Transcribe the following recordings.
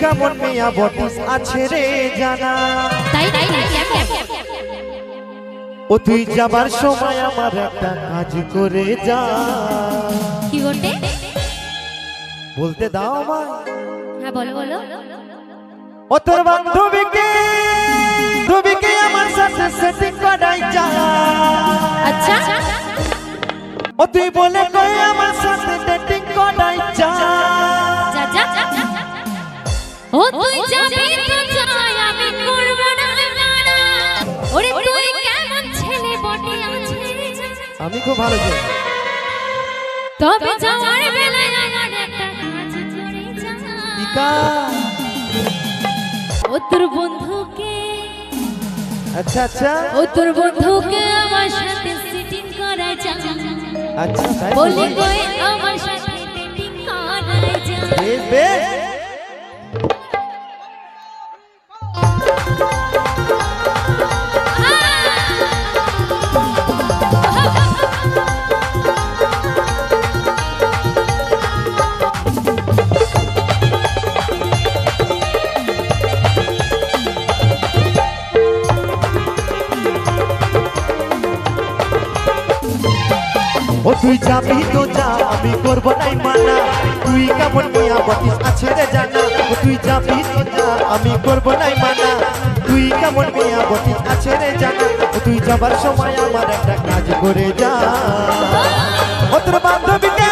কেমন মিয়া বটিস আছে রে জানা? ও তুই যাবার সময় আমার একটা কাজ করে যা। কি করতে বলতে দাও আমায়। হ্যাঁ বলো বলো। ও তোর বান্ধবীকে বান্ধবীকে আমার সাথে সেটিং করাই যা। আচ্ছা। ও তুই বলে আমি খুব ভালো জানি তবে যাওয়ার বেলায় আমার একটা কাজ করে যা ও তোর বন্ধুকে আচ্ছা আচ্ছা। ও তোর বন্ধুকে আমার সাথে সিটিং করা যা। আচ্ছা তাই বলি বলি। কই আমার সাথে ডেটিং করা যা। বেশ বেশ। ও তুই যাবি তো যা, আমি করব নাই মানা। তুই কেমন মিয়া বটিস আছে রে জানা। ও তুই যাবি তো যা, আমি করব নাই মানা। তুই কেমন মিয়া বটিস আছে রে জানা। ও তুই যাবার সময় আমার একটা কাজ করে যা। ও বান্ধবীকে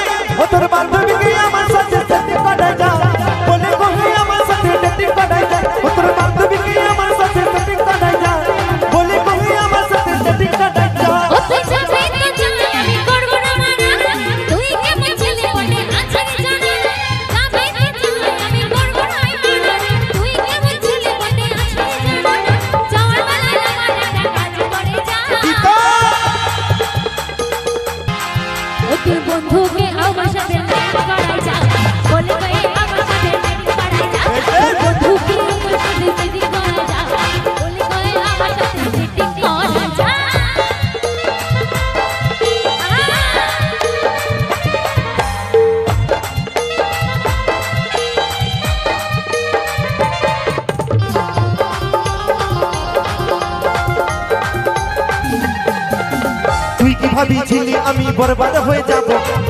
ভাবিছিলি আমি বরবাদ হয়ে যাব।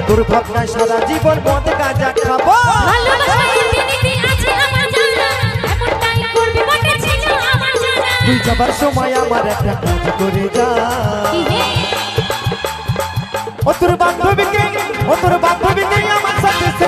তোর ভাবনায় সারা জীবন মদ গাঁজা খাব। তুই যাবার সময় আমার একটা কাজ করে যা। ও তোর বান্ধবীকে ও তোর বান্ধবীকে আমার সাথে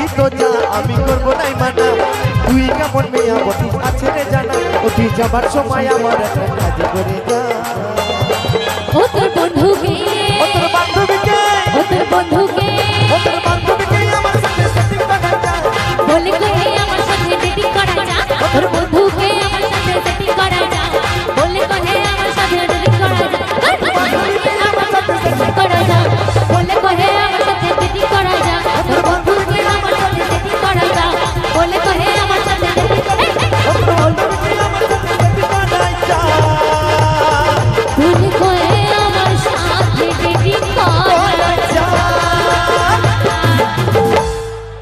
মানা। তুই কেমন মেয়া বটি? আছে রে জানা ও তুই যাবার সময় আমার একটা কাজ করে যা। ও তোর বন্ধুকে ও তোর বান্ধবীকে ও তোর বন্ধুকে